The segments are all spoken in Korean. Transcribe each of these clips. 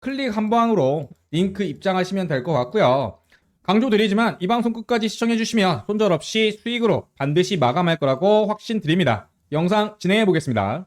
클릭 한 방으로 링크 입장하시면 될 것 같고요. 강조드리지만 이 방송 끝까지 시청해주시면 손절 없이 수익으로 반드시 마감할 거라고 확신 드립니다. 영상 진행해 보겠습니다.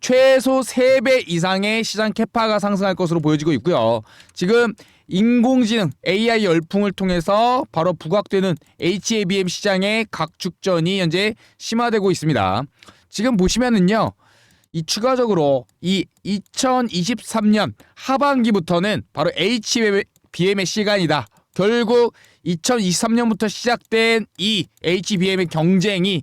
최소 3배 이상의 시장 캐파가 상승할 것으로 보여지고 있고요. 지금 인공지능 AI 열풍을 통해서 바로 부각되는 HBM 시장의 각축전이 현재 심화되고 있습니다. 지금 보시면은요. 이 추가적으로 이 2023년 하반기부터는 바로 HBM의 시간이다. 결국 2023년부터 시작된 이 HBM의 경쟁이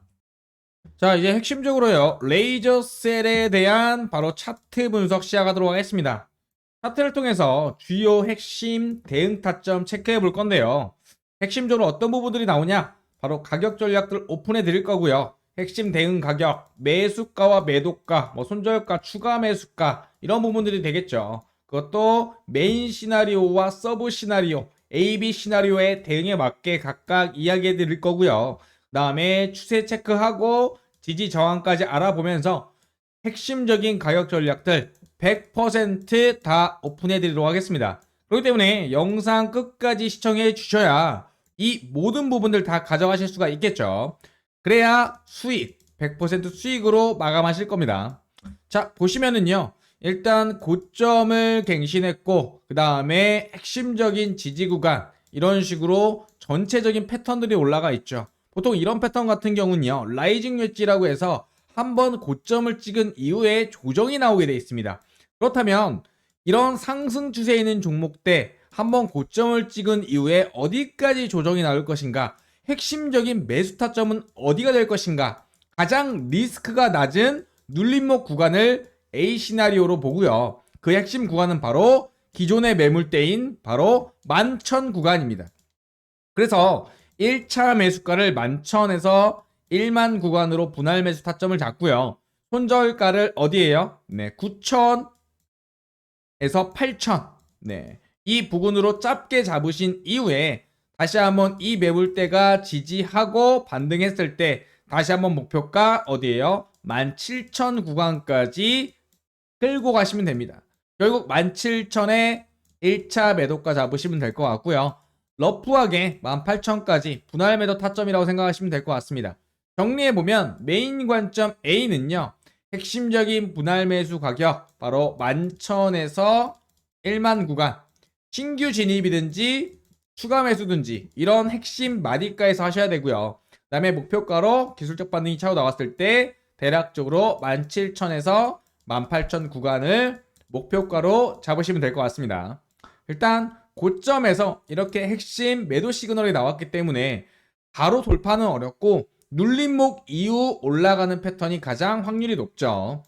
자, 이제 핵심적으로요. 레이저 셀에 대한 바로 차트 분석 시작하도록 하겠습니다. 차트를 통해서 주요 핵심 대응 타점 체크해 볼 건데요. 핵심적으로 어떤 부분들이 나오냐? 바로 가격 전략들 오픈해 드릴 거고요. 핵심 대응 가격, 매수가와 매도가, 뭐 손절가, 추가 매수가 이런 부분들이 되겠죠. 그것도 메인 시나리오와 서브 시나리오, A, B 시나리오의 대응에 맞게 각각 이야기해 드릴 거고요. 그다음에 추세 체크하고 지지 저항까지 알아보면서 핵심적인 가격 전략들 100%다 오픈해 드리도록 하겠습니다. 그렇기 때문에 영상 끝까지 시청해 주셔야 이 모든 부분들 다 가져가실 수가 있겠죠. 그래야 수익, 100% 수익으로 마감하실 겁니다. 자, 보시면은요. 일단 고점을 갱신했고, 그 다음에 핵심적인 지지 구간, 이런 식으로 전체적인 패턴들이 올라가 있죠. 보통 이런 패턴 같은 경우는요, 라이징 웨지라고 해서 한번 고점을 찍은 이후에 조정이 나오게 되어 있습니다. 그렇다면 이런 상승 추세에 있는 종목대 한번 고점을 찍은 이후에 어디까지 조정이 나올 것인가? 핵심적인 매수 타점은 어디가 될 것인가? 가장 리스크가 낮은 눌림목 구간을 A 시나리오로 보고요. 그 핵심 구간은 바로 기존의 매물대인 바로 만천 구간입니다. 그래서 1차 매수가를 만천에서 1만 구간으로 분할 매수 타점을 잡고요. 손절가를 어디에요? 네, 9천에서 8천. 네. 이 부분으로 짧게 잡으신 이후에 다시 한번 이 매물대가 지지하고 반등했을 때 다시 한번 목표가 어디에요? 17,000 구간까지 끌고 가시면 됩니다. 결국 17,000에 1차 매도가 잡으시면 될 것 같고요. 러프하게 18,000까지 분할 매도 타점이라고 생각하시면 될 것 같습니다. 정리해보면 메인 관점 A는요. 핵심적인 분할 매수 가격 바로 11,000에서 1만 구간 신규 진입이든지 추가 매수든지 이런 핵심 마디가에서 하셔야 되고요. 그 다음에 목표가로 기술적 반등이 차고 나왔을 때 대략적으로 17,000에서 18,000 구간을 목표가로 잡으시면 될 것 같습니다. 일단 고점에서 이렇게 핵심 매도 시그널이 나왔기 때문에 바로 돌파는 어렵고 눌림목 이후 올라가는 패턴이 가장 확률이 높죠.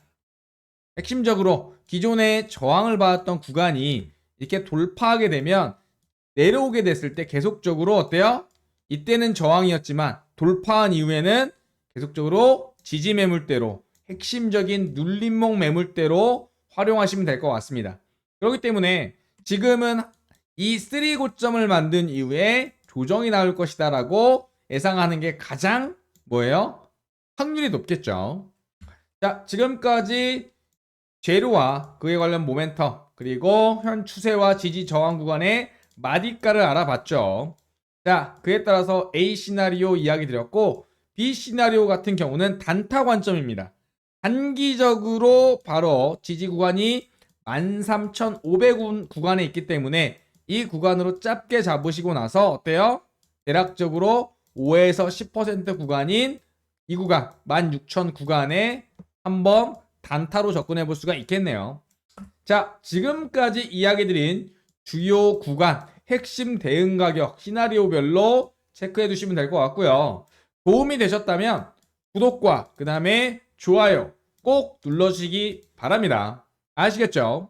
핵심적으로 기존에 저항을 받았던 구간이 이렇게 돌파하게 되면 내려오게 됐을 때 계속적으로 어때요? 이때는 저항이었지만 돌파한 이후에는 계속적으로 지지 매물대로 핵심적인 눌림목 매물대로 활용하시면 될 것 같습니다. 그렇기 때문에 지금은 이 3 고점을 만든 이후에 조정이 나올 것이다 라고 예상하는 게 가장 뭐예요? 확률이 높겠죠. 자, 지금까지 재료와 그에 관련 모멘텀 그리고 현 추세와 지지 저항 구간의 마디가를 알아봤죠. 자, 그에 따라서 A 시나리오 이야기 드렸고 B 시나리오 같은 경우는 단타 관점입니다. 단기적으로 바로 지지 구간이 13,500원 구간에 있기 때문에 이 구간으로 짧게 잡으시고 나서 어때요? 대략적으로 5에서 10% 구간인 이 구간 16,000 구간에 한번 단타로 접근해 볼 수가 있겠네요. 자, 지금까지 이야기 드린 주요 구간 핵심 대응 가격 시나리오별로 체크해 두시면 될 것 같고요. 도움이 되셨다면 구독과 그 다음에 좋아요 꼭 눌러주시기 바랍니다. 아시겠죠?